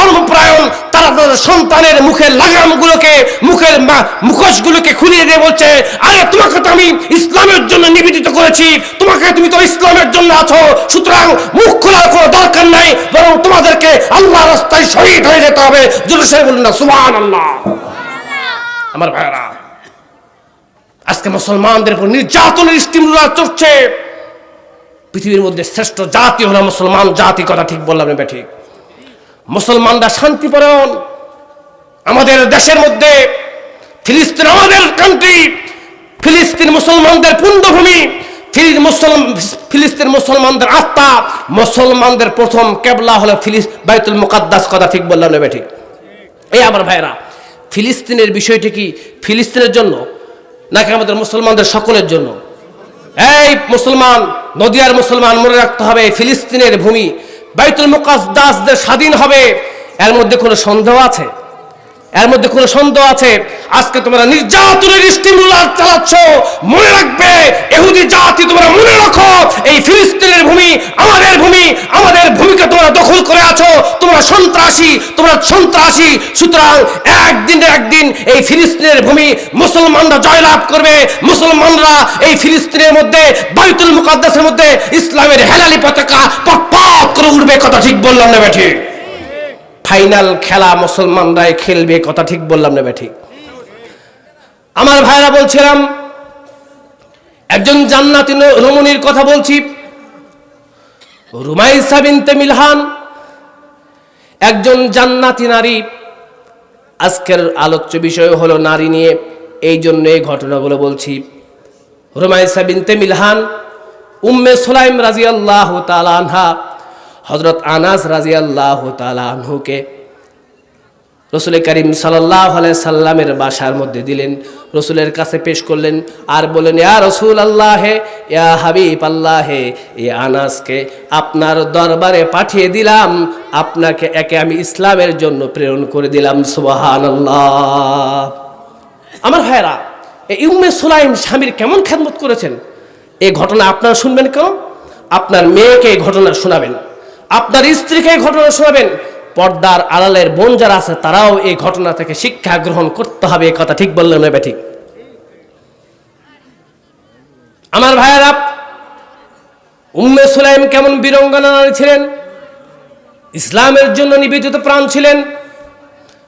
ধর্মপ্রায়ণ তারা তাদের সন্তানের মুখের লাগামগুলোকে, মুখের মুখোশগুলোকে খুলিয়ে দিয়ে বলছে, আরে, তোমাকে তো আমি ইসলামের জন্য নিবেদিত করেছি। তোমাকে তুমি তো ইসলামের জন্য আছো। সুতরাং মুখ খোলার কোনো দরকার নাই। বরং তোমাদেরকে আল্লাহ রাস্তায় শহীদ হয়ে যেতে হবে। জোরে সে বলুন না সুবহান আল্লাহ আমার ভাইরা আজকে মুসলমানদের উপর নির্যাতনের স্টিমুলার চলছে পৃথিবীর মধ্যে শ্রেষ্ঠ জাতি হলো মুসলমান। জাতি কথা ঠিক বললাম না ঠিক মুসলমানরা শান্তিপরায়ণ আমাদের দেশের মধ্যে ফিলিস্তিন, আমাদের কান্ট্রি ফিলিস্তিন মুসলমানদের পুণ্যভূমি ফিলিস্তিন মুসলমানদের আত্মা, মুসলমানদের প্রথম কেবলা হলো ফিলিস, বাইতুল মুকাদ্দাস, কথা ঠিক বললাম না ঠিক এই আমার ভাইরা ফিলিস্তিনের বিষয়টি কি ফিলিস্তিনের জন্য নাকি আমাদের মুসলমানদের সকলের জন্য? এই মুসলমান, নদিয়ার মুসলমান মনে রাখতে হবে, ফিলিস্তিনের ভূমি বাইতুল মুকাদ্দাসদের স্বাধীন হবে এর মধ্যে কোনো সন্দেহ আছে? এর মধ্যে কোনো সন্দেহ আছে? আজকে তোমরা নির্যাতনের চালাচ্ছ। মনে রাখবে, এহুদি জাতি তোমরা মনে রাখো, এই ফিলিস্তিনের ভূমি আমাদের ভূমি, আমাদের ভূমিকে তোমরা দখল করে আছো। তোমরা সন্ত্রাসী তোমরা সন্ত্রাসী। সুতরাং একদিন একদিন এই ফিলিস্তিনের ভূমি মুসলমানরা জয়লাভ করবে। মুসলমানরা এই ফিলিস্তিনের মধ্যে, বাইতুল মুকাদ্দাসের মধ্যে ইসলামের হেলালি পতাকা পট করে উঠবে কথা ঠিক বললাম না বেঠি? ফাইনাল খেলা মুসলমানরাই খেলবে, কথা ঠিক বললাম না ঠিক। আমার ভাইরা বলছিলাম, একজন জান্নাতি রমণীর কথা বলছি। রুমাইসা বিনতে মিলহান, একজন জান্নাতি নারী। আজকের আলোচ্য বিষয় হলো নারী নিয়ে, এই জন্য এই ঘটনাগুলো বলছি। রুমাইসা বিনতে মিলহান, উম্মে সোলাইম রাজিয়াল্লাহু তাআলা আনহা হজরত আনাস রাজিয়াল্লাহু আনহুকে রসুল করিম সাল্লাহ সাল্লামের বাসার মধ্যে দিলেন। রসুলের কাছে পেশ করলেন আর বললেন, ইয়া রসুল আল্লাহে ইয়া হাবিব আল্লাহে এ আনাসকে আপনার দরবারে পাঠিয়ে দিলাম। আপনাকে একে আমি ইসলামের জন্য প্রেরণ করে দিলাম। সুবাহান আল্লাহ আমার ভাইয়েরা, এই উম্মে সুলাইম স্বামীর কেমন খেদমত করেছেন? এই ঘটনা আপনারা শুনবেন কেন? আপনার মেয়েকে এই ঘটনা শোনাবেন। আপনার স্ত্রীকে ঘটনা শোনাবেন। পর্দার আড়ালের বোন যারা আছে, তারাও এই ঘটনা থেকে শিক্ষা গ্রহণ করতে হবে এই কথা ঠিক বললেন না ঠিক আমার ভাইয়েরা, উম্মে সুলাইম কেমন বীরঙ্গনা ছিলেন? ইসলামের জন্য নিবেদিত প্রাণ ছিলেন।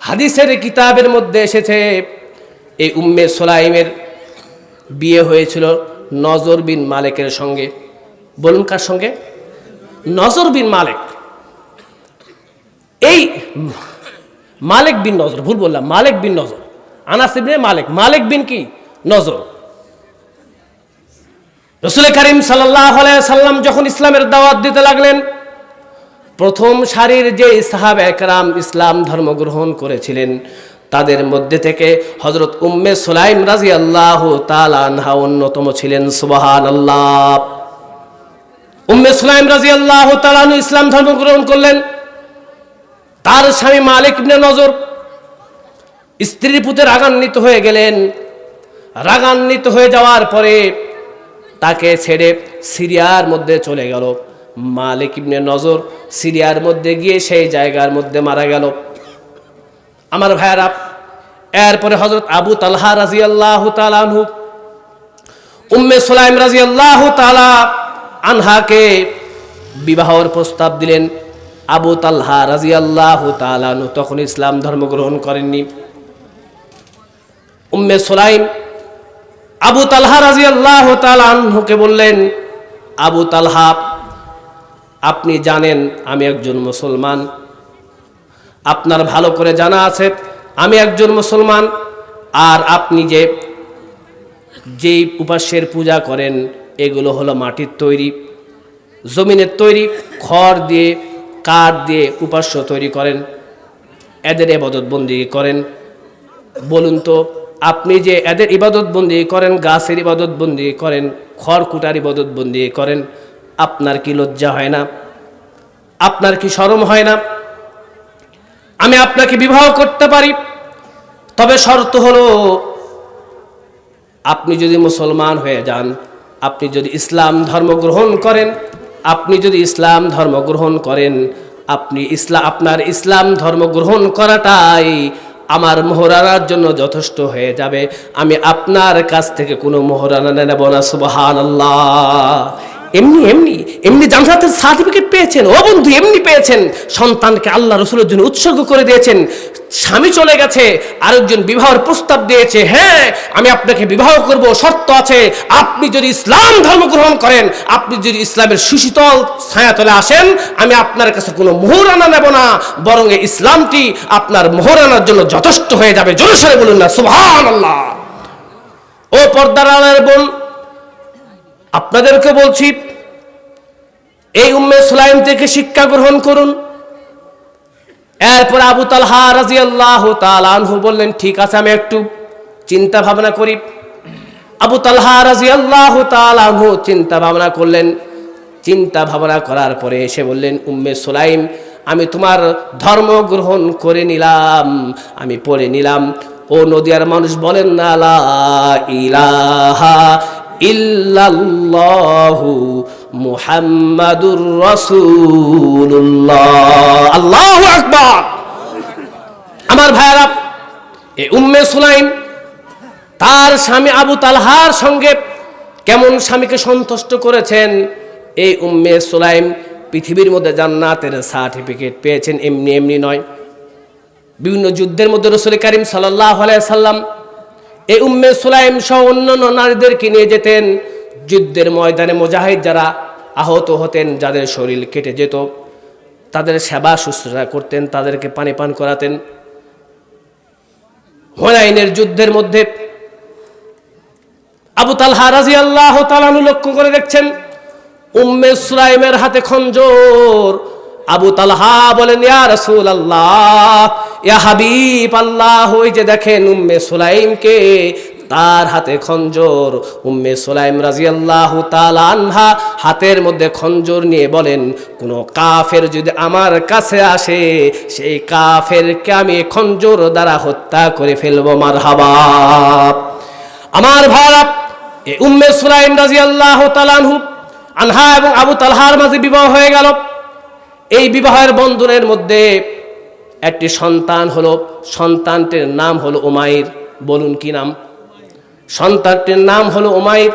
হাদিসের কিতাবের মধ্যে এসেছে, এই উম্মে সোলাইমের বিয়ে হয়েছিল নজর বিন মালিকের সঙ্গে। বলুন কার সঙ্গে? নজর বিন মালিক। এই মালিক বিন নজর, ভুল বললাম, মালিক বিন নজর। আনাস মালিক মালিক বিন কি? নজর। রসুল করিম সাল্লাম যখন ইসলামের দাওয়াত দিতে লাগলেন, প্রথম সারির যে সাহাব একরাম ইসলাম ধর্ম গ্রহণ করেছিলেন, তাদের মধ্যে থেকে হজরত উম্মে সোলাইম রাজি আল্লাহ তালানহা অন্যতম ছিলেন সুবাহান আল্লাহ উম্মে সুলাইম রাজি আল্লাহ তালানু ইসলাম ধর্ম গ্রহণ করলেন। তার স্বামী মালিক ইবনে নজর স্ত্রীর পুতে রাগান্বিত হয়ে গেলেন। রাগান্বিত হয়ে যাওয়ার পরে তাকে ছেড়ে সিরিয়ার মধ্যে চলে গেল। মালিক ইবনে নজর সিরিয়ার মধ্যে গিয়ে সেই জায়গার মধ্যে মারা গেল। আমার ভাইয়ারা, এরপরে হজরত আবু তালহা রাজি আল্লাহ তালানহু উম্মে সুলাইম রাজি আল্লাহ তালা আনহাকে বিবাহর প্রস্তাব দিলেন আবু তালহা রাজি আল্লাহ তালানহু তখন ইসলাম ধর্ম গ্রহণ করেননি। উম্মে সুলাইম আবু তালহা রাজি আল্লাহ তালহুকে বললেন, আবু তালহা, আপনি জানেন আমি একজন মুসলমান। আপনার ভালো করে জানা আছে, আমি একজন মুসলমান। আর আপনি যে, যেই উপাস্যের পূজা করেন এগুলো হলো মাটির তৈরি, জমিনের তৈরি, খড় দিয়ে, কাঠ দিয়ে উপাস্য তৈরি করেন, এদের এবাদতবন্দি করেন। বলুন তো, আপনি যে এদের ইবাদতবন্দি করেন, গাছের ইবাদতবন্দি করেন খড়কুটার ইবাদতবন্দি করেন, আপনার কি লজ্জা হয় না? আপনার কি শরম হয় না? আমি আপনাকে বিবাহ করতে পারি, তবে শর্ত হলো, আপনি যদি মুসলমান হয়ে যান আপনি যদি ইসলাম ধর্ম গ্রহণ করেন, আপনি যদি ইসলাম ধর্ম গ্রহণ করেন, আপনি ইসলাম আপনার ইসলাম ধর্ম গ্রহণ করাটাই আমার মোহরানার জন্য যথেষ্ট হয়ে যাবে। আমি আপনার কাছ থেকে কোনো মোহরানা নেব না সুবাহান এমনি এমনি এমনি জান্নাতের সার্টিফিকেট পেয়েছেন, ও বন্ধু এমনি পেয়েছেন। সন্তানকে আল্লাহ রসুলের জন্য উৎসর্গ করে দিয়েছেন। স্বামী চলে গেছে, আরেকজন বিবাহের প্রস্তাব দিয়েছে হ্যাঁ আমি আপনাকে বিবাহ করব, শর্ত আছে, আপনি যদি ইসলাম ধর্ম গ্রহণ করেন, আপনি যদি ইসলামের সুশীতল ছায়াতলে আসেন, আমি আপনার কাছে কোনো মোহরানা নেব না, বরং এই ইসলামটি আপনার মোহরানার জন্য যথেষ্ট হয়ে যাবে। জোরে সরে বলুন না সুবহান আল্লাহ ও পর্দার বোন আপনাদেরকে বলছি, এই উম্মে সুলাইম থেকে শিক্ষা গ্রহণ করুন। এরপর আবু তালহা রাজি আল্লাহ আনহু বললেন, ঠিক আছে, আমি একটু চিন্তা ভাবনা করি। আবু তালহা রাজি আল্লাহ আনহু চিন্তা ভাবনা করলেন। চিন্তা ভাবনা করার পরে এসে বললেন, উম্মে সুলাইম, আমি তোমার ধর্ম গ্রহণ করে নিলাম, আমি পড়ে নিলাম। ও নদিয়ার মানুষ বলেন, না ইলাহা ইল্লাল্লাহু মুহাম্মাদুর রাসূলুল্লাহ। আল্লাহু আকবার। আমার ভাইরা এ উম্মে সুলাইম, তার স্বামী আবু তালহার সঙ্গে কেমন স্বামীকে সন্তুষ্ট করেছেন? এই উম্মে সুলাইম পৃথিবীর মধ্যে জান্নাতের সার্টিফিকেট পেয়েছেন, এমনি এমনি নয়। বিভিন্ন যুদ্ধের মধ্যে রসুল করিম সাল্লাহ সাল্লাম এই উম্মে সুলাইম সহ অন্যান্য নারীদেরকে নিয়ে যেতেন। যুদ্ধের ময়দানে মুজাহিদ যারা আহত হতেন, যাদের শরীর কেটে যেত, তাদের সেবা শুশ্রূষা করতেন, তাদেরকে পানি পান করাতেন। হোনাইনের যুদ্ধের মধ্যে আবু তালহা রাজি আল্লাহ তালানু লক্ষ্য করে দেখছেন, উম্মে সুলাইমের হাতে খঞ্জর আবু তালহা বলেন, ইয়া আল্লাহ হাবিব আল্লাহ যে দেখেন উম্মে সুলাইমকে, তার হাতে খঞ্জর। উম্মে সুলাইম রাজিয়াল্লাহু তাআলা আনহা হাতের মধ্যে খঞ্জর নিয়ে বলেন, কোনো কাফের যদি আমার কাছে আসে, সেই কাফেরকে আমি খঞ্জর দ্বারা হত্যা করে ফেলব, মারহাবা। আমার ভাড়া এ উম্মে সুলাইম তাআলা আনহু, আনহা এবং আবু তালহার মাঝে বিবাহ হয়ে গেল। এই বিবাহের বন্ধনের মধ্যে একটি সন্তান হলো, সন্তানটির নাম হলো উমাইর। বলুন কি নাম? সন্তানটির নাম হলো উমাইর।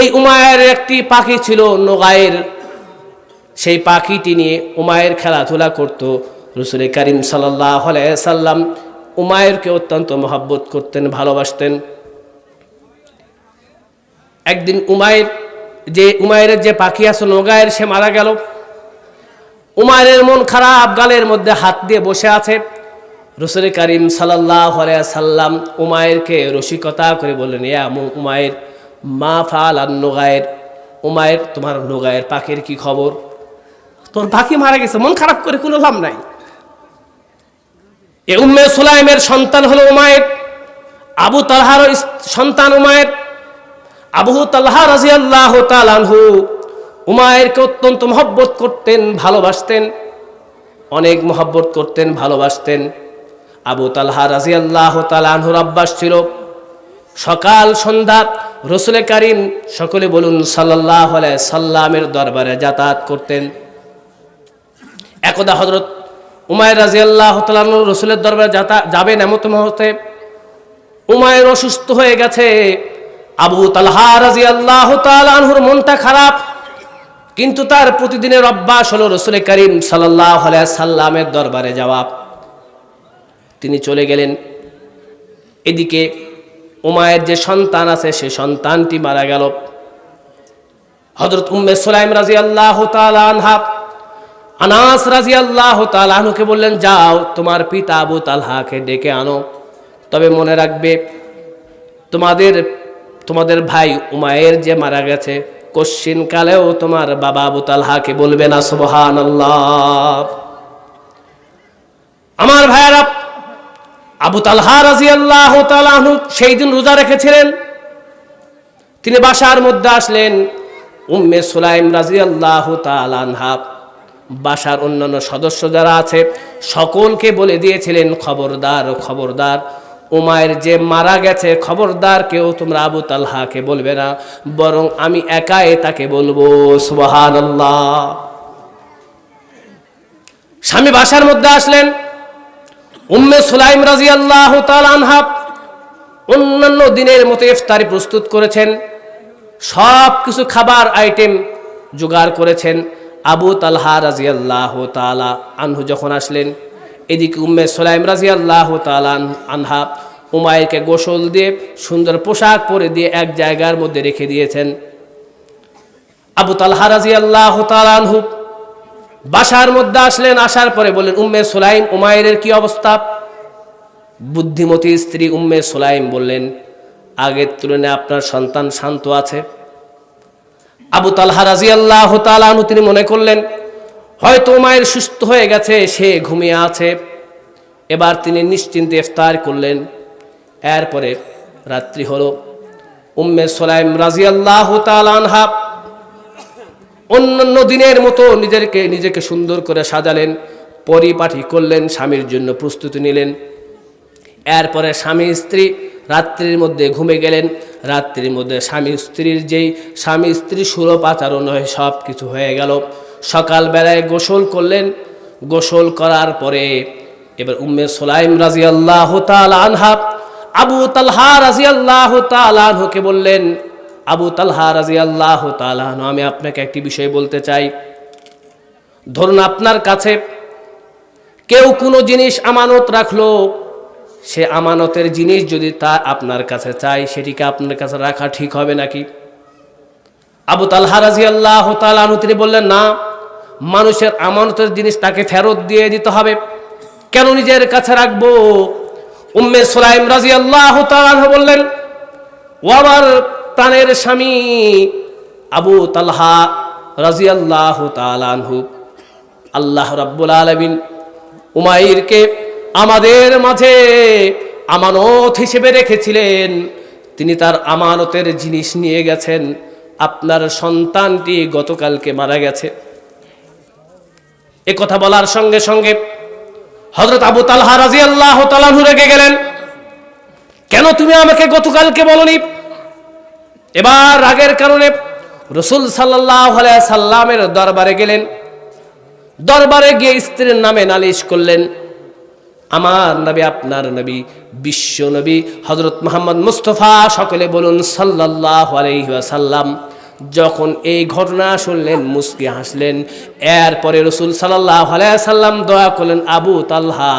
এই উমায়ের একটি পাখি ছিল নোগায়ের সেই পাখিটি নিয়ে উমায়ের খেলাধুলা করত রসুল করিম সাল্লাম উমায়েরকে অত্যন্ত মহাব্বত করতেন, ভালোবাসতেন। একদিন উমায়ের যে উমায়ের যে পাখি আছে নোগায়ের সে মারা গেল। উমায়ের মন খারাপ, গালের মধ্যে হাত দিয়ে বসে আছে। রসুল করিম সাল্লাম উমায়েরকে রসিকতা করে বললেন উমায়ের মা ফাল আর নোগায়ের উমায়ের তোমার নোগায়ের পাখির কি খবর? তোর পাখি মারা গেছে, মন খারাপ করে কোনো লাভ নাই। এ উম্মে সুলাইমের সন্তান হলো উমায়ের আবু তালহার সন্তান উমায়ের আবু তালহা রাজি আল্লাহ তালানহু উমায়েরকে অত্যন্ত মহব্বত করতেন, ভালোবাসতেন, অনেক মহব্বত করতেন, ভালোবাসতেন। আবু তালহা রাজি আল্লাহ তালানহুর আব্বাস ছিল। সকাল, সন্ধ্যা, রসুল কারিম সকলে বলুন সাল্লাহ সাল্লামের দরবারে যাতায়াত করতেন। একদা হজরত উমায়ের রাজি আল্লাহ তালানহ রসুলের দরবারে যাতা, যাবেন এমত মুহূর্তে। উমায়ের অসুস্থ হয়ে গেছে। আবু তালহা রাজি আল্লাহ তালানহুর মনটা খারাপ। কিন্তু তার প্রতিদিনের অভ্যাস হলো রসুল করিম সাল্লাহ সাল্লামের দরবারে যাওয়া। তিনি চলে গেলেন। এদিকে উমায়ের যে সন্তান আছে, সে সন্তানটি মারা গেল। হজরত উম্মে সোলাইম রাজি আল্লাহ আনহা, আনাস রাজি আল্লাহ তালাহনুকে বললেন, যাও, তোমার পিতা আবু তালহাকে ডেকে আনো। তবে মনে রাখবে, তোমাদের তোমাদের ভাই উমায়ের যে মারা গেছে কশ্চিন কালেও তোমার বাবা আবু তালহাকে বলবে না সুবহান আমার ভাইয়ারা, আবু তালহা রাজি আল্লাহ তালাহনু সেই দিন রোজা রেখেছিলেন। তিনি বাসার মধ্যে আসলেন, উম্মে সুলাইম রাজি আল্লাহ তালানহা বাসার অন্যান্য সদস্য যারা আছে, সকলকে বলে দিয়েছিলেন, খবরদার খবরদার উমায়ের যে মারা গেছে, খবরদার কেউ তোমরা আবু তালহাকে বলবে না, বরং আমি একাই তাকে বলব সুবাহান স্বামী বাসার মধ্যে আসলেন। উম্মে সুলাইম রাজি আল্লাহ আনহা অন্যান্য দিনের মতো ইফতারি প্রস্তুত করেছেন সব কিছু খাবার আইটেম জোগাড় করেছেন আবু তালহা রাজি আল্লাহ তালা আনহু যখন আসলেন। এদিকে উম্মে সোলাইম রাজি আল্লাহ তালান আনহা উমায়েরকে গোসল দিয়ে সুন্দর পোশাক পরে দিয়ে এক জায়গার মধ্যে রেখে দিয়েছেন। আবু তালহা রাজি আল্লাহ তালানহু বাসার মধ্যে আসলেন, আসার পরে বললেন, উম্মে সোলাইম উমায়ের কি অবস্থা? বুদ্ধিমতী স্ত্রী উম্মে সোলাইম বললেন, আগের তুলনায় আপনার সন্তান শান্ত আছে। আবু তালহা রাজি আল্লাহ তালানু তিনি মনে করলেন হয়তো মায়ের সুস্থ হয়ে গেছে, সে ঘুমিয়ে আছে। এবার তিনি নিশ্চিন্তে ইফতার করলেন। এরপরে রাত্রি হলো। উম্মে সোলাইম রাজি আল্লাহ তালানহা অন্যান্য দিনের মতো নিজেকে নিজেকে সুন্দর করে সাজালেন, পরিপাটি করলেন, স্বামীর জন্য প্রস্তুতি নিলেন। এরপরে স্বামী স্ত্রী রাত্রির মধ্যে ঘুমে গেলেন। রাত্রির মধ্যে স্বামী স্ত্রীর যেই স্বামী স্ত্রী সুরপ আচরণ হয়ে সব কিছু হয়ে গেল। সকালবেলায় গোসল করলেন। গোসল করার পরে এবার উম্মে সোলাইম রাজি আল্লাহ আনহা, আবু তালহা রাজি আল্লাহ আনহুকে বললেন, আবু তালহা রাজি আল্লাহ তালাহন আমি আপনাকে একটি বিষয় বলতে চাই। ধরুন আপনার কাছে কেউ কোনো জিনিস আমানত রাখল, সে আমানতের জিনিস যদি তা আপনার কাছে চাই সেটিকে আপনার কাছে রাখা ঠিক হবে নাকি? আবু তালহা রাজি আল্লাহ তালাহন তিনি বললেন, না, মানুষের আমানতের জিনিস তাকে ফেরত দিয়ে দিতে হবে। কেন নিজের কাছে রাখব? উম্মে সোলাইম রাজি আল্লাহ বললেন, ও আমার প্রাণের স্বামী আবু তালহা রাজিয়াল্লাহ তালানহু আল্লাহ রাব্বুল আলমিন উমাইরকে আমাদের মাঝে আমানত হিসেবে রেখেছিলেন। তিনি তার আমানতের জিনিস নিয়ে গেছেন। আপনার সন্তানটি গতকালকে মারা গেছে। এ কথা বলার সঙ্গে সঙ্গে হজরত আবু তালহা রাজি আল্লাহ তালানহু রেগে গেলেন। কেন তুমি আমাকে গতকালকে বলনি? এবার রাগের কারণে রসুল সাল্লাহ সাল্লামের দরবারে গেলেন। দরবারে গিয়ে স্ত্রীর নামে নালিশ করলেন। আমার নবী, আপনার নবী, বিশ্ব নবী হজরত মোহাম্মদ মুস্তফা, সকলে বলুন সাল্লাহ আলহিহাসাল্লাম যখন এই ঘটনা শুনলেন, মুসকি হাসলেন। এরপরে রসুল সাল্লাহ আলাইসাল্লাম দয়া করলেন, আবু তাল্হা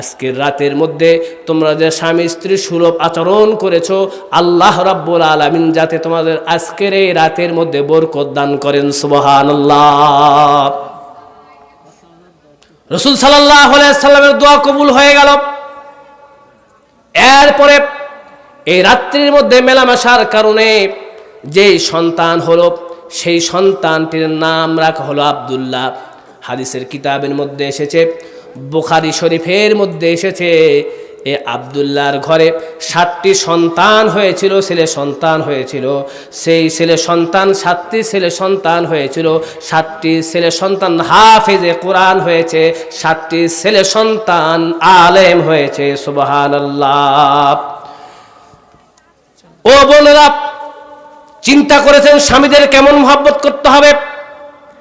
আজকের রাতের মধ্যে তোমরা যে স্বামী স্ত্রী সুলভ আচরণ করেছ, আল্লাহ রাব্বুল আলমিন যাতে তোমাদের আজকের এই রাতের মধ্যে বরকত দান করেন সুবহান রসুল সাল্লাহ সাল্লামের দোয়া কবুল হয়ে গেল। এরপরে এই রাত্রির মধ্যে মেলামেশার কারণে যে সন্তান হলো, সেই সন্তানটির নাম রাখা হলো আবদুল্লাহ। হাদিসের কিতাবের মধ্যে এসেছে, বোখারি শরীফের মধ্যে এসেছে এ আবদুল্লাহর ঘরে সাতটি সন্তান হয়েছিল, ছেলে সন্তান হয়েছিল। সেই ছেলে সন্তান, সাতটি ছেলে সন্তান হয়েছিল। সাতটি ছেলে সন্তান হাফেজে কোরআন হয়েছে। সাতটি ছেলে সন্তান আলেম হয়েছে সুবাহান ও বোনেরা, চিন্তা করেছেন স্বামীদের কেমন মহাব্বত করতে হবে?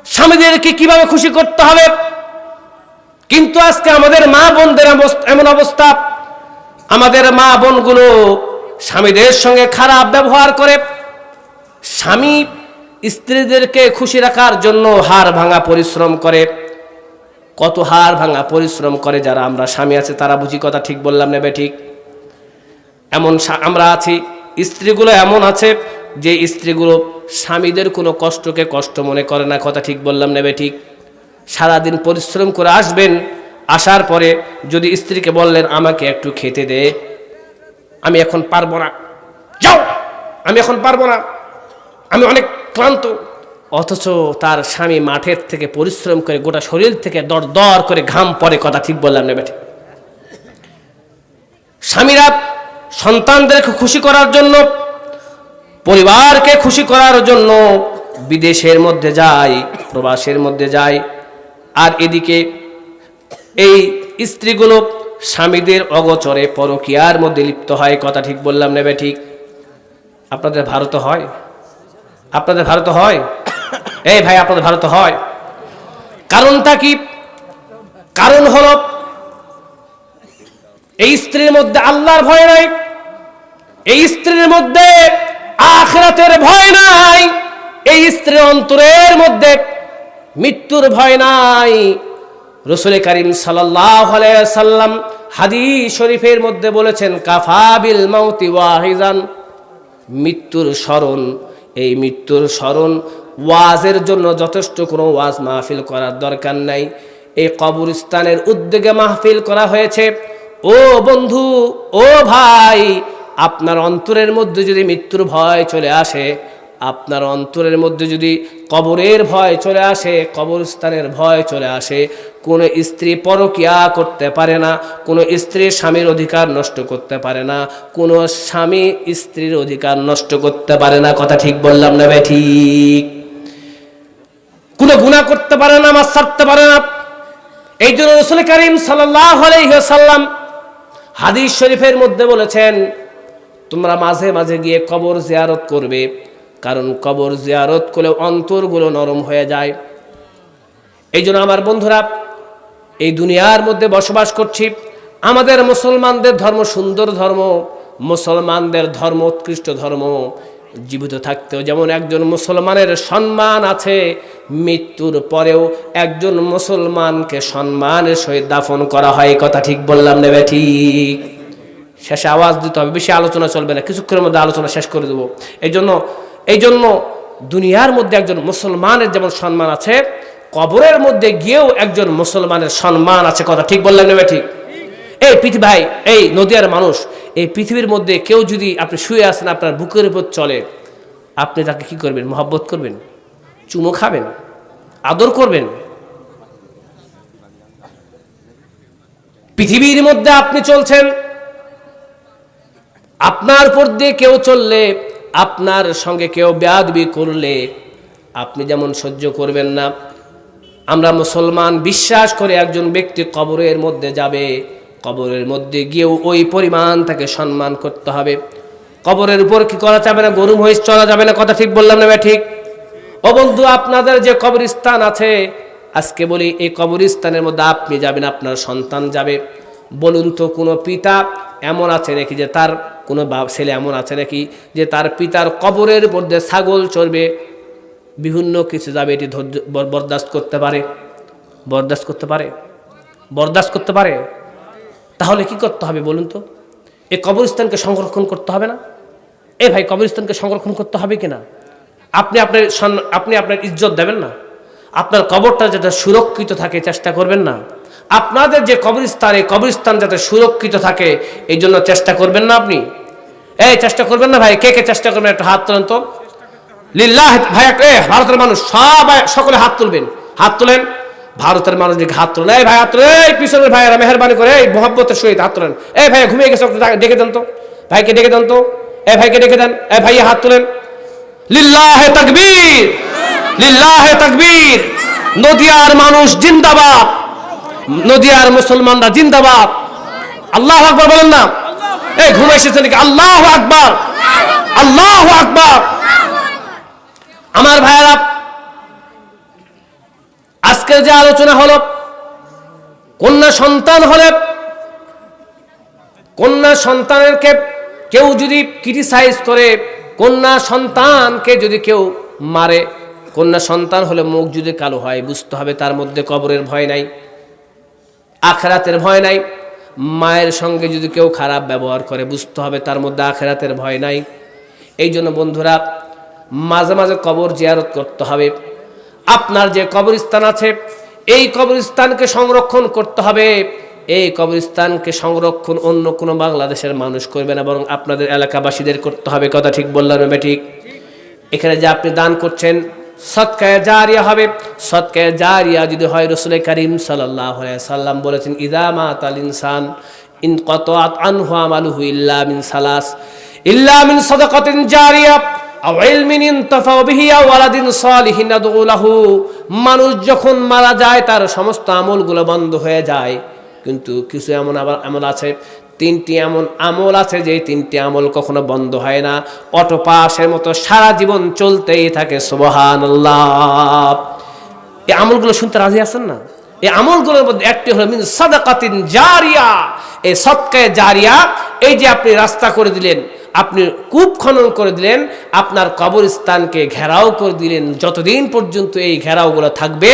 স্বামীদেরকে কীভাবে খুশি করতে হবে? কিন্তু আজকে আমাদের মা বোনদের এমন অবস্থা আমাদের মা বোনগুলো স্বামীদের সঙ্গে খারাপ ব্যবহার করে, স্বামী স্ত্রীদেরকে খুশি রাখার জন্য হার ভাঙা পরিশ্রম করে। কত হার ভাঙা পরিশ্রম করে যারা আমরা স্বামী আছে, তারা বুঝি কথা ঠিক বললাম নেবে ঠিক? এমন আমরা আছি, স্ত্রীগুলো এমন আছে যে স্ত্রীগুলো স্বামীদের কোনো কষ্টকে কষ্ট মনে করে না, কথা ঠিক বললাম নেবে ঠিক? সারাদিন পরিশ্রম করে আসবেন আসার পরে যদি স্ত্রীকে বললেন, আমাকে একটু খেতে দে, আমি এখন পারব না। যাও, আমি এখন পারব না। আমি অনেক ক্লান্ত। অথচ তার স্বামী মাঠের থেকে পরিশ্রম করে গোটা শরীর থেকে দর দর করে ঘাম পরে কথা ঠিক বললাম না বেঠে স্বামীরা সন্তানদেরকে খুশি করার জন্য, পরিবারকে খুশি করার জন্য বিদেশের মধ্যে যায়, প্রবাসের মধ্যে যায়। আর এদিকে এই স্ত্রীগুলো স্বামীদের অগচরে পরকিয়ার মধ্যে লিপ্ত হয়, কথা ঠিক বললাম নেবে ঠিক? আপনাদের ভারত হয়? আপনাদের ভারত হয়? এই ভাই, আপনাদের ভারত হয়? কারণটা কি? কারণ হল, এই স্ত্রীর মধ্যে আল্লাহর ভয় নাই, এই স্ত্রীর মধ্যে আখরাতের ভয় নাই, এই স্ত্রীর অন্তরের মধ্যে মৃত্যুর ভয় নাই। রসুল করিম সাল্লাম হাদিস শরীফের মধ্যে বলেছেন কাফাবিল মাউতি ওয়াহিজান। মৃত্যুর স্মরণ, এই মৃত্যুর স্মরণ ওয়াজের জন্য যথেষ্ট কোনো ওয়াজ মাহফিল করার দরকার নাই। এই কবরস্থানের উদ্যোগে মাহফিল করা হয়েছে। ও বন্ধু, ও ভাই, আপনার অন্তরের মধ্যে যদি মৃত্যুর ভয় চলে আসে আপনার অন্তরের মধ্যে যদি কবরের ভয় চলে আসে, কবরস্থানের ভয় চলে আসে, কোনো স্ত্রী পরকিয়া করতে পারে না, কোনো স্ত্রী স্বামীর অধিকার নষ্ট করতে পারে না, কোনো স্বামী স্ত্রীর অধিকার নষ্ট করতে পারে না, কথা ঠিক বললাম না ভাই, ঠিক। কোনো গুণা করতে পারে না, মাছ ছাড়তে পারে না। এই জন্য রসুল করিম সাল্লাম হাদিস শরীফের মধ্যে বলেছেন, তোমরা মাঝে মাঝে গিয়ে কবর জিয়ারত করবে। কারণ কবর জিয়ারত করলে অন্তরগুলো নরম হয়ে যায়। এই জন্য আমার বন্ধুরা, এই দুনিয়ার মধ্যে বসবাস করছি। আমাদের মুসলমানদের ধর্ম সুন্দর ধর্ম, মুসলমানদের ধর্ম উৎকৃষ্ট ধর্ম, জীবিত থাকতেও যেমন একজন মুসলমানের সম্মান আছে, মৃত্যুর পরেও একজন মুসলমানকে সম্মানের সহিত দাফন করা হয় কথা ঠিক বললাম নেবে ঠিক। শেষে আওয়াজ দিতে হবে, বেশি আলোচনা চলবে না, কিছুক্ষণের মধ্যে আলোচনা শেষ করে দেবো। এই জন্য এই জন্য দুনিয়ার মধ্যে একজন মুসলমানের যেমন সম্মান আছে, কবরের মধ্যে গিয়েও একজন মুসলমানের সম্মান আছে। কথা ঠিক বললেন নেবে ঠিক। এই পৃথিবী ভাই, এই নদিয়ার মানুষ, এই পৃথিবীর মধ্যে কেউ যদি আপনি শুয়ে আসেন আপনার বুকের উপর চলে, আপনি তাকে কি করবেন? মহব্বত করবেন? চুমো খাবেন? আদর করবেন? পৃথিবীর মধ্যে আপনি চলছেন, আপনার উপর দিয়ে কেউ চললে আপনার সঙ্গে কেউ বেয়াদবি করলে আপনি যেমন সহ্য করবেন না। আমরা মুসলমান বিশ্বাস করে একজন ব্যক্তি কবরের মধ্যে যাবে, কবরের মধ্যে গিয়েও ওই পরিমাণ তাকে সম্মান করতে হবে। কবরের উপর কি করা যাবে না? গরু মহিষ চলা যাবে না? কথা ঠিক বললাম না ঠিক? ও বন্ধু, আপনাদের যে কবরস্থান আছে, আজকে বলি এই কবরস্থানের মধ্যে আপনি যাবেন, আপনার সন্তান যাবে। বলুন তো কোনো পিতা এমন আছে নাকি যে তার কোনো ছেলে এমন আছে নাকি যে তার পিতার কবরের মধ্যে ছাগল চড়বে? বিভিন্ন কিছু যাবে, এটি ধৈর্য বর- বরদাস্ত করতে পারে। বরদাস্ত করতে পারে? বরদাস্ত করতে পারে? তাহলে কি করতে হবে বলুন তো? এই কবরস্থানকে সংরক্ষণ করতে হবে না? এ ভাই, কবরস্থানকে সংরক্ষণ করতে হবে কি না? আপনি আপনার আপনি আপনার ইজ্জত দেবেন না? আপনার কবরটা যাতে সুরক্ষিত থাকে, চেষ্টা করবেন না। আপনাদের যে কবরস্থান, এই কবরস্থান যাতে সুরক্ষিত থাকে, এই জন্য চেষ্টা করবেন না আপনি? এই, চেষ্টা করবেন না ভাই? কে কে চেষ্টা করবেন? একটু হাত তোলেন তো। লিল্লাহ, ভাই এ, ভারতের মানুষ, সবাই, সকলে হাত তুলবেন। হাত তোলেন। ভারতের মানুষ দিকে হাত তোলেন। এই, ভাই, হাত তোলেন। এই, পিছনের ভাইয়েরা মেহরবানি করে, এই, মোহাব্বতের সহিত হাত তোলেন। এই, ভাই, ঘুমিয়ে গেছে ডেকে দেন তো। ভাইকে ডেকে দেন তো। এই, ভাইকে ডেকে দেন। এ ভাই হাত তোলেন। লিল্লাহে তাকবীর। লিল্লাহে তাকবীর। নদিয়ার মানুষ জিন্দাবাদ। নদিয়ার মুসলমানরা জিন্দাবাদ। আল্লাহ আকবর বলেন না? এই, ঘুমে এসেছে নাকি? আল্লাহ আকবার। আল্লাহ আকবার। আমার ভাইয়েরা আজকের যে আলোচনা হলো, কন্যা সন্তান হলে, কন্যা সন্তানেরকে কেউ যদি ক্রিটিসাইজ করে, কন্যা সন্তানকে যদি কেউ মারে, কন্যা সন্তান হলে মুখ যদি কালো হয়, বুঝতে হবে তার মধ্যে কবরের ভয় নাই। আখরাতের ভয় নাই। মায়ের সঙ্গে যদি কেউ খারাপ ব্যবহার করে, বুঝতে হবে তার মধ্যে আখরাতের ভয় নাই। এই জন্য বন্ধুরা, মাঝে মাঝে কবর জিয়ারত করতে হবে। আপনার যে কবরস্থান আছে, এই কবরস্থানকে সংরক্ষণ করতে হবে। এই কবরস্থানকে সংরক্ষণ অন্য কোনো বাংলাদেশের মানুষ করবে না, বরং আপনাদের এলাকাবাসীদের করতে হবে। কথা ঠিক বললাম ঠিক? এখানে যে আপনি দান করছেন সৎকায় জারিয়া হবে। সৎকায় জারিয়া যদি হয় রসুল করিম সাল্লাম বলেছেন ইদামা তাল ইনসান ইন কত আনহু আমালুহু ইল্লা মিন সালাস, ইল্লা মিন সাদাকাতিন জারিয়া মানুষ যখন মারা যায়, তার সমস্ত আমলগুলো বন্ধ হয়ে যায়। কিন্তু কিছু এমন আবার এমন আছে তিনটি এমন আমল আছে যে তিনটি আমল কখনো বন্ধ হয় না। অটোপাসের মতো সারা জীবন চলতেই থাকে সুবহান এই আমলগুলো শুনতে রাজি আছেন না? এই আমলগুলোর মধ্যে একটি হলো, মিন সাদাকাতিন জারিয়া। এই সৎকায় জারিয়া, এই যে আপনি রাস্তা করে দিলেন আপনি কূপ খনন করে দিলেন, আপনার কবরস্থানকে ঘেরাও করে দিলেন, যতদিন পর্যন্ত এই ঘেরাওগুলো থাকবে,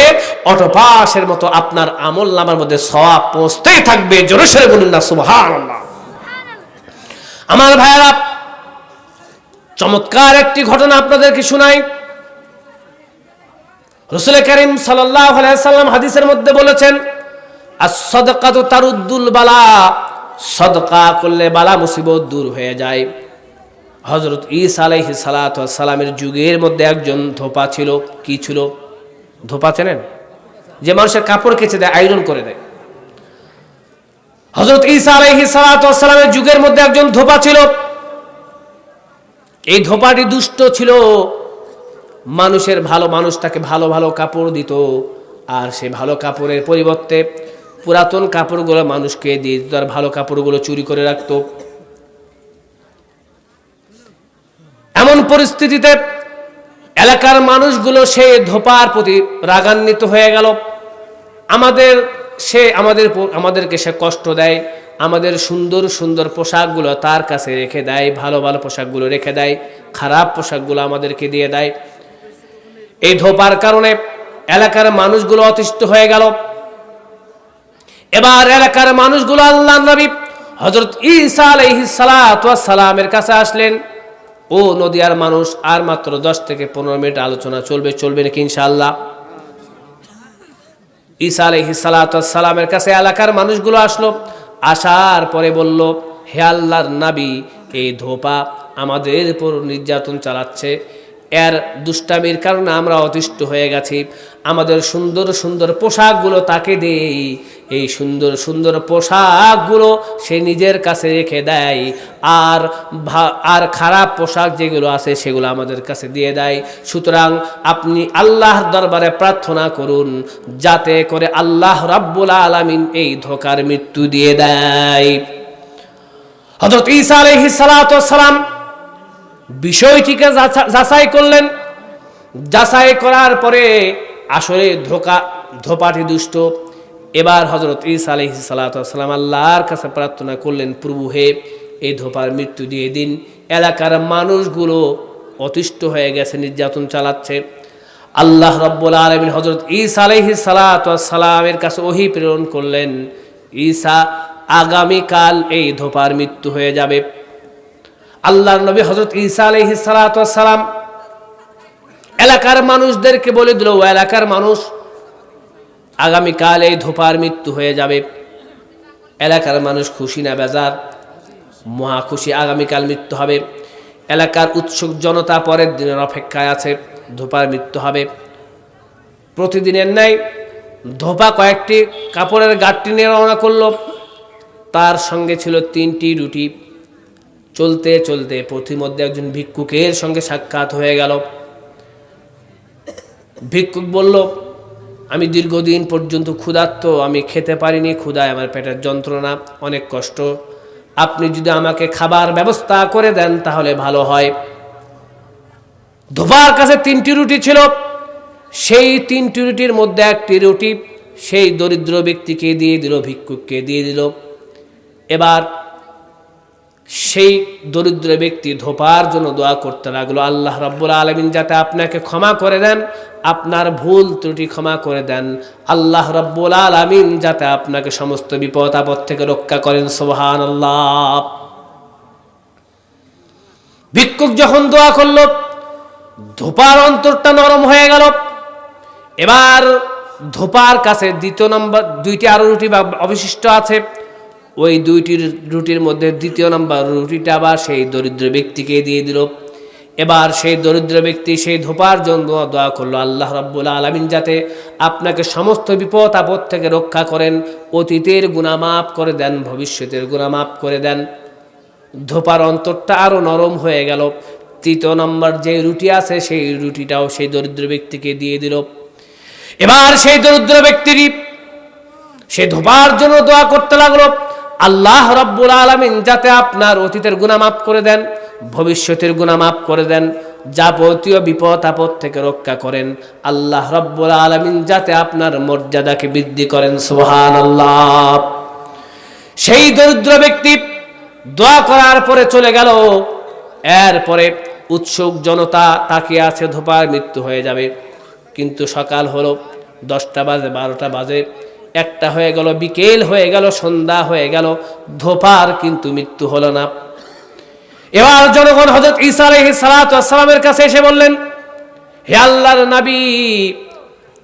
অটোপাসের মতো আপনার আমল নামার মধ্যে সওয়াব পৌঁছতেই থাকবে, জোরে বলুন না, সুবহানাল্লাহ। আমার ভাইয়েরা, চমৎকার একটি ঘটনা আপনাদেরকে শোনাই। রসুল করিম সাল্লাম হাদিসের মধ্যে বলেছেন আর সদকা তো তারুদ্দুল বালা সদকা করলে বালা মুসিবত দূর হয়ে যায়। হজরত ইসা আলাইহি সালামের যুগের মধ্যে একজন ধোপা ছিল। কি ছিল? ধোপা চেনেন? যে মানুষের কাপড় কেচে দেয় আয়রন করে দেয়। হজরত ইসা আলাইহি সালামের যুগের মধ্যে একজন ধোপা ছিল। এই ধোপাটি দুষ্ট ছিল। মানুষের ভালো মানুষ তাকে ভালো ভালো কাপড় দিত। আর সে ভালো কাপড়ের পরিবর্তে পুরাতন কাপড়গুলো মানুষকে দিয়ে দিত। আর ভালো কাপড়গুলো চুরি করে রাখতো। এমন পরিস্থিতিতে এলাকার মানুষগুলো সে ধোপার প্রতি রাগান্বিত হয়ে গেল। আমাদের সে আমাদের আমাদেরকে সে কষ্ট দেয়, আমাদের সুন্দর সুন্দর পোশাকগুলো তার কাছে রেখে দেয়, ভালো ভালো পোশাকগুলো রেখে দেয়, খারাপ পোশাকগুলো আমাদেরকে দিয়ে দেয়। এই ধোপার কারণে এলাকার মানুষগুলো অতিষ্ঠ হয়ে গেল। এবার এলাকার মানুষগুলো আল্লাহ নবী হজরত ঈসা আলাইহিস সালামের কাছে আসলেন। ও নদিয়ার মানুষ, আর মাত্র দশ থেকে পনেরো মিনিট আলোচনা চলবে চলবে নাকি ইনশাল্লাহ ঈসা আলহি সালামের কাছে এলাকার মানুষগুলো আসলো, আসার পরে বলল, হে আল্লাহর নাবি, এই ধোপা আমাদের উপর নির্যাতন চালাচ্ছে। এর দুষ্টামির কারণে আমরা অতিষ্ঠ হয়ে গেছি। আমাদের সুন্দর সুন্দর পোশাকগুলো তাকে দেই। এই সুন্দর সুন্দর পোশাকগুলো সে নিজের কাছে রেখে দেয়। আর আর খারাপ পোশাক যেগুলো আছে সেগুলো আমাদের কাছে দিয়ে দেয়। সুতরাং আপনি আল্লাহর দরবারে প্রার্থনা করুন, যাতে করে আল্লাহ রাব্বুল আলামিন এই ধোকার মৃত্যু দিয়ে দেয়। হজরত সালাতু ওয়াস সালাম বিষয়টিকে যাচা- যাচাই করলেন। যাচাই করার পরে আসলে ধোকা ধোপাটি দুষ্ট। এবার হজরত ঈসা আলহি সালাম আল্লাহর কাছে প্রার্থনা করলেন, প্রভু হে, এই ধোপার মৃত্যু দিয়ে দিন। এলাকার মানুষগুলো অতিষ্ঠ হয়ে গেছে, নির্যাতন চালাচ্ছে। আল্লাহ রব্বুল আলমিন হজরত ঈসা আলহি সালামের কাছে ওহি প্রেরণ করলেন, ঈসা, আগামীকাল এই ধোপার মৃত্যু হয়ে যাবে। আল্লাহর নবী হজরত ঈসা আলহি সালাম এলাকার মানুষদেরকে বলে দিল, ও এলাকার মানুষ, আগামীকাল এই ধোপার মৃত্যু হয়ে যাবে। এলাকার মানুষ খুশি না বেজার? মহা খুশি আগামীকাল মৃত্যু হবে। এলাকার উৎসুক জনতা পরের দিনের অপেক্ষায় আছে, ধোপার মৃত্যু হবে। প্রতিদিনের ন্যায় ধোপা কয়েকটি কাপড়ের গাঁটটি নিয়ে রওনা করল। তার সঙ্গে ছিল তিনটি রুটি। চলতে চলতে পথিমধ্যে একজন ভিক্ষুকের সঙ্গে সাক্ষাৎ হয়ে গেল। ভিক্ষুক বলল, আমি দীর্ঘদিন পর্যন্ত ক্ষুধার্ত, আমি খেতে পারিনি, ক্ষুধায় আমার পেটের যন্ত্রণা, অনেক কষ্ট। আপনি যদি আমাকে খাবার ব্যবস্থা করে দেন, তাহলে ভালো হয়। ধোবার কাছে তিনটি রুটি ছিল। সেই তিনটি রুটির মধ্যে একটি রুটি, সেই দরিদ্র ব্যক্তিকে দিয়ে দিল, ভিক্ষুককে দিয়ে দিল। এবার সেই দরিদ্র ব্যক্তি ধোপার জন্য দোয়া করতে লাগল। আল্লাহ রব্বুল আলমিন যাতে আপনাকে ক্ষমা করে দেন, আপনার ভুল ত্রুটি ক্ষমা করে দেন। আল্লাহ রব্বুল আলমিন যাতে আপনাকে সমস্ত বিপদ আপদ থেকে রক্ষা করেন সোহান আল্লাহ ভিক্ষুক যখন দোয়া করল, ধোপার অন্তরটা নরম হয়ে গেল। এবার ধোপার কাছে দ্বিতীয় নম্বর, দুইটি আরও রুটি অবশিষ্ট আছে। ওই দুইটির রুটির মধ্যে দ্বিতীয় নম্বর রুটিটা আবার সেই দরিদ্র ব্যক্তিকে দিয়ে দিল। এবার সেই দরিদ্র ব্যক্তি সেই ধোপার জন্য দোয়া করল, আল্লাহ রাব্বুল আলমিন যাতে আপনাকে সমস্ত বিপদ আপদ থেকে রক্ষা করেন, অতীতের গুণামাপ করে দেন, ভবিষ্যতের গুণামাপ করে দেন। ধোপার অন্তরটা আরও নরম হয়ে গেল। তৃতীয় নম্বর যে রুটি আছে সেই রুটিটাও সেই দরিদ্র ব্যক্তিকে দিয়ে দিল। এবার সেই দরিদ্র ব্যক্তিটি সে ধোপার জন্য দোয়া করতে লাগল। আল্লাহ রব্বুল আলমিন যাতে আপনার অতীতের গুণা মাফ করে দেন, ভবিষ্যতের গুণা মাফ করে দেন, যাবতীয় বিপদ আপদ থেকে রক্ষা করেন। আল্লাহ রব্বুল আলমিন যাতে আপনার মর্যাদাকে বৃদ্ধি করেন সোহান আল্লাহ সেই দরিদ্র ব্যক্তি দোয়া করার পরে চলে গেল, এরপরে উৎসুক জনতা তাকিয়ে আছে ধোপার মৃত্যু হয়ে যাবে। কিন্তু সকাল হলো, দশটা বাজে, বারোটা বাজে একটা হয়ে গেল, বিকেল হয়ে গেল, সন্ধ্যা হয়ে গেল, ধোপার কিন্তু মৃত্যু হলো না। এবার জনগণ হজরত ঈসা আলহি সালামের কাছে এসে বললেন, হে আল্লাহর নবী,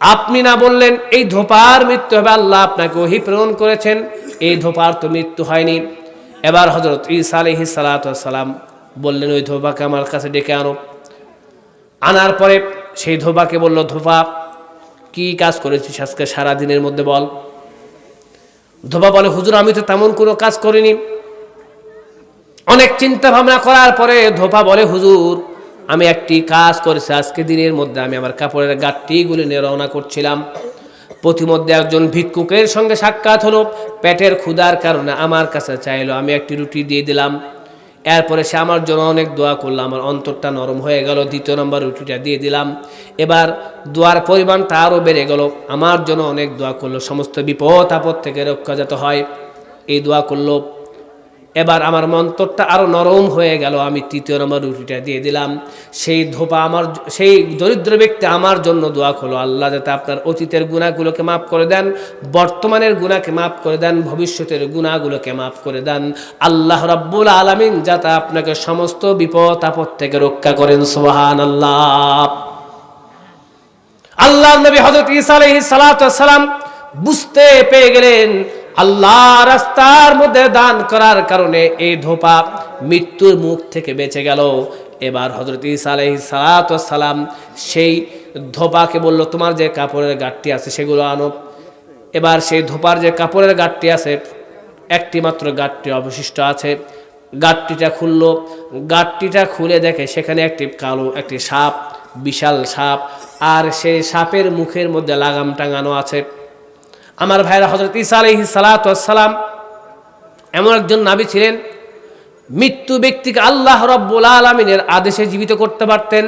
আপনি না বললেন এই ধোপার মৃত্যু হবে, আল্লাহ আপনাকে ওহি প্রেরণ করেছেন, এই ধোপার তো মৃত্যু হয়নি। এবার হজরত ঈসা আলহি সালাম বললেন, ওই ধোপাকে আমার কাছে ডেকে আনো। আনার পরে সেই ধোপাকে বলল, ধোপা কি কাজ করেছিস আজকে সারাদিনের মধ্যে বল? ধোপা বলে, হুজুর, আমি তো তেমন কোনো কাজ করিনি। অনেক চিন্তা ভাবনা করার পরে ধোপা বলে, হুজুর, আমি একটি কাজ করেছি। আজকে দিনের মধ্যে আমি আমার কাপড়ের গাঠটিগুলি নিয়ে রওনা করছিলাম। প্রতিমধ্যে একজন ভিক্ষুকের সঙ্গে সাক্ষাৎ হলো। পেটের ক্ষুধার কারণে আমার কাছে চাইলো, আমি একটি রুটি দিয়ে দিলাম। এরপরে সে আমার জন্য অনেক দোয়া করল, আমার অন্তরটা নরম হয়ে গেল, দ্বিতীয় নম্বর রুটিটা দিয়ে দিলাম। এবার দোয়ার পরিমাণটা আরও বেড়ে গেল, আমার জন্য অনেক দোয়া করল, সমস্ত বিপদ আপদ থেকে রক্ষা যাতে হয়। এই দোয়া করল এবার আমার মন্তরটা আরও নরম হয়ে গেল, আমি তৃতীয় নম্বর রুটিটা দিয়ে দিলাম। সেই ধোপা আমার, সেই দরিদ্র ব্যক্তি আমার জন্য দোয়া করল, আল্লাহ যাতে আপনার অতীতের গুণাগুলোকে মাফ করে দেন, বর্তমানের গুণাকে মাফ করে দেন, ভবিষ্যতের গুণাগুলোকে মাফ করে দেন। আল্লাহ রাব্বুল আলমিন যাতে আপনাকে সমস্ত বিপদ, আপদ থেকে রক্ষা করেন সোহান আল্লাহ আল্লাহ নবী হজরত ইসা আলহি সালাম বুঝতে পেয়ে গেলেন আল্লাহ রাস্তার মধ্যে দান করার কারণে এই ধোপা মৃত্যুর মুখ থেকে বেঁচে গেল। এবার হজরত ইসা আলহি সালাম সেই ধোপাকে বলল, তোমার যে কাপড়ের গাঠটি আছে সেগুলো আনো। এবার সেই ধোপার যে কাপড়ের গাঠটি আছে, একটি মাত্র গাঠটি অবশিষ্ট আছে। গাঠটিটা খুললো। গাঠটিটা খুলে দেখে সেখানে একটি কালো, একটি সাপ, বিশাল সাপ, আর সেই সাপের মুখের মধ্যে লাগাম টাঙানো আছে। আমার ভাইরা হজরত ইসা আলহি সালাতাম এমন একজন নাবি ছিলেন, মৃত্যু ব্যক্তিকে আল্লাহ রব্বুল আলমিনের আদেশে জীবিত করতে পারতেন।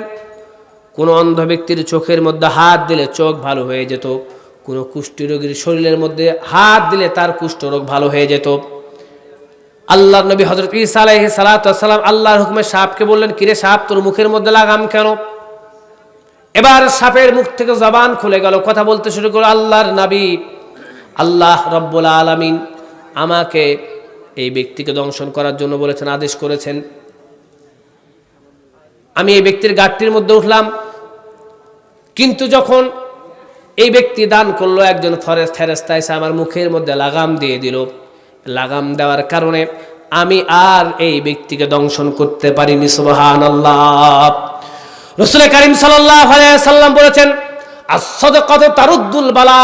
কোনো অন্ধ ব্যক্তির চোখের মধ্যে হাত দিলে চোখ ভালো হয়ে যেত, কোনো কুষ্ঠরোগীর শরীরের মধ্যে হাত দিলে তার কুষ্ঠরোগ ভালো হয়ে যেত। আল্লাহ নবী হজরত ইসা আলহি সালাতাম আল্লাহর হুকুমে সাপকে বললেন, কিরে সাপ, তোর মুখের মধ্যে লাগাম কেন? এবার সাপের মুখ থেকে জবান খুলে গেল, কথা বলতে শুরু করল, আল্লাহর নাবী আল্লাহ রব্বুল আলমিন আমাকে এই ব্যক্তিকে দংশন করার জন্য বলেছেন, আদেশ করেছেন। আমি এই ব্যক্তির গাঠটির মধ্যে উঠলাম, কিন্তু যখন এই ব্যক্তি দান করল, একজন ফরেস্ট ফেরেস্তা এসে আমার মুখের মধ্যে লাগাম দিয়ে দিল। লাগাম দেওয়ার কারণে আমি আর এই ব্যক্তিকে দংশন করতে পারিনি সুবাহান আল্লাহ রসুল করিম সাল্লাম বলেছেন কত তারুদ্দুল বালা।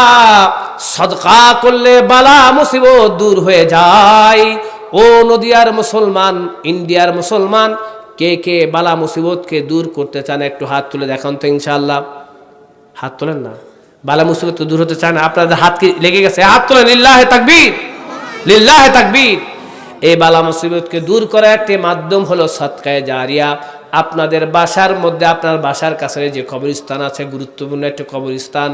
সদকা করলে বালা মুসিবত দূর হয়ে যায়। ও নদিয়ার মুসলমান, ইন্ডিয়ার মুসলমান, কে কে বালা মুসিবতকে দূর করতে চান একটু হাত তুলে দেখান তো ইনশাল্লাহ হাত তোলেন না? বালা মুসিবত দূর হতে চান, আপনাদের হাত কি লেগে গেছে? হাত তোলেন, লিল্লাহে তাকবীর লিল্লাহে তাকবীর। এই বালা মুসিবতকে দূর করার একটি মাধ্যম হলো সৎকায় জারিয়া। আপনাদের বাসার মধ্যে, আপনার বাসার কাছে যে কবরস্থান আছে, গুরুত্বপূর্ণ একটি কবরস্থান।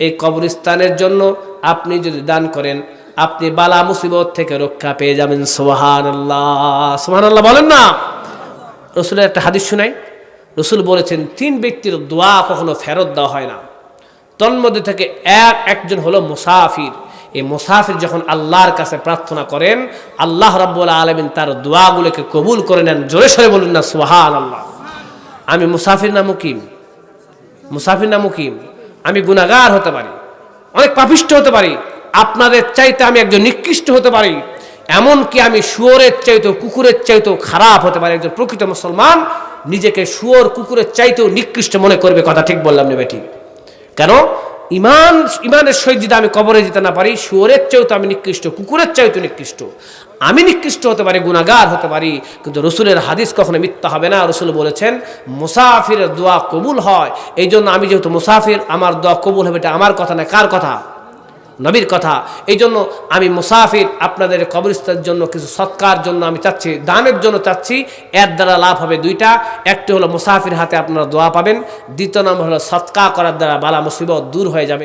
এই কবরস্থানের জন্য আপনি যদি দান করেন, আপনি বালা মুসিবত থেকে রক্ষা পেয়ে যাবেন। সোহান আল্লাহ সোহান আল্লাহ বলেন না? রসুলের একটা হাদিস শুনাই। রসুল বলেছেন, তিন ব্যক্তির দোয়া কখনো ফেরত দেওয়া হয় না। তন্মধ্যে থেকে এক, একজন হলো মুসাফির। এই মুসাফির যখন আল্লাহর কাছে প্রার্থনা করেন, আল্লাহ রাব্বুল আলমিন তার দোয়াগুলোকে কবুল করে নেন। জোরে সরে বলুন না সোহান আল্লাহ আমি মুসাফির না মুকিম মুসাফির না মুকিম আমি গুণাগার হতে পারি, অনেক পাপিষ্ট হতে পারি, আপনাদের চাইতে আমি একজন নিকৃষ্ট হতে পারি, এমনকি আমি শুয়োরের চাইতেও কুকুরের চাইতেও খারাপ হতে পারি, একজন প্রকৃত মুসলমান নিজেকে শুয়োর কুকুরের চাইতেও নিকৃষ্ট মনে করবে, কথা ঠিক বললাম নেবে ঠিক। কেন? ইমান, ইমানের সহিত যদি আমি কবরে যেতে না পারি, শুয়োরের চেয়েও তো আমি নিকৃষ্ট, কুকুরের চেয়েও তো নিকৃষ্ট। আমি নিকৃষ্ট হতে পারি গুণাগার হতে পারি, কিন্তু রসুলের হাদিস কখনো মিথ্যা হবে না। রসুল বলেছেন, মুসাফিরের দোয়া কবুল হয়। এই জন্য আমি যেহেতু মুসাফির, আমার দোয়া কবুল হবে, এটা আমার কথা না, কার কথা? নবীর কথা। এই জন্য আমি মুসাফির, আপনাদের কবরস্থানের জন্য কিছু সৎকার জন্য আমি চাচ্ছি, দানের জন্য চাচ্ছি। এর দ্বারা লাভ হবে দুইটা। একটি হলো মুসাফির হাতে আপনারা দোয়া পাবেন। দ্বিতীয় নম্বর হলো সৎকার করার দ্বারা বালা মুসিবত দূর হয়ে যাবে।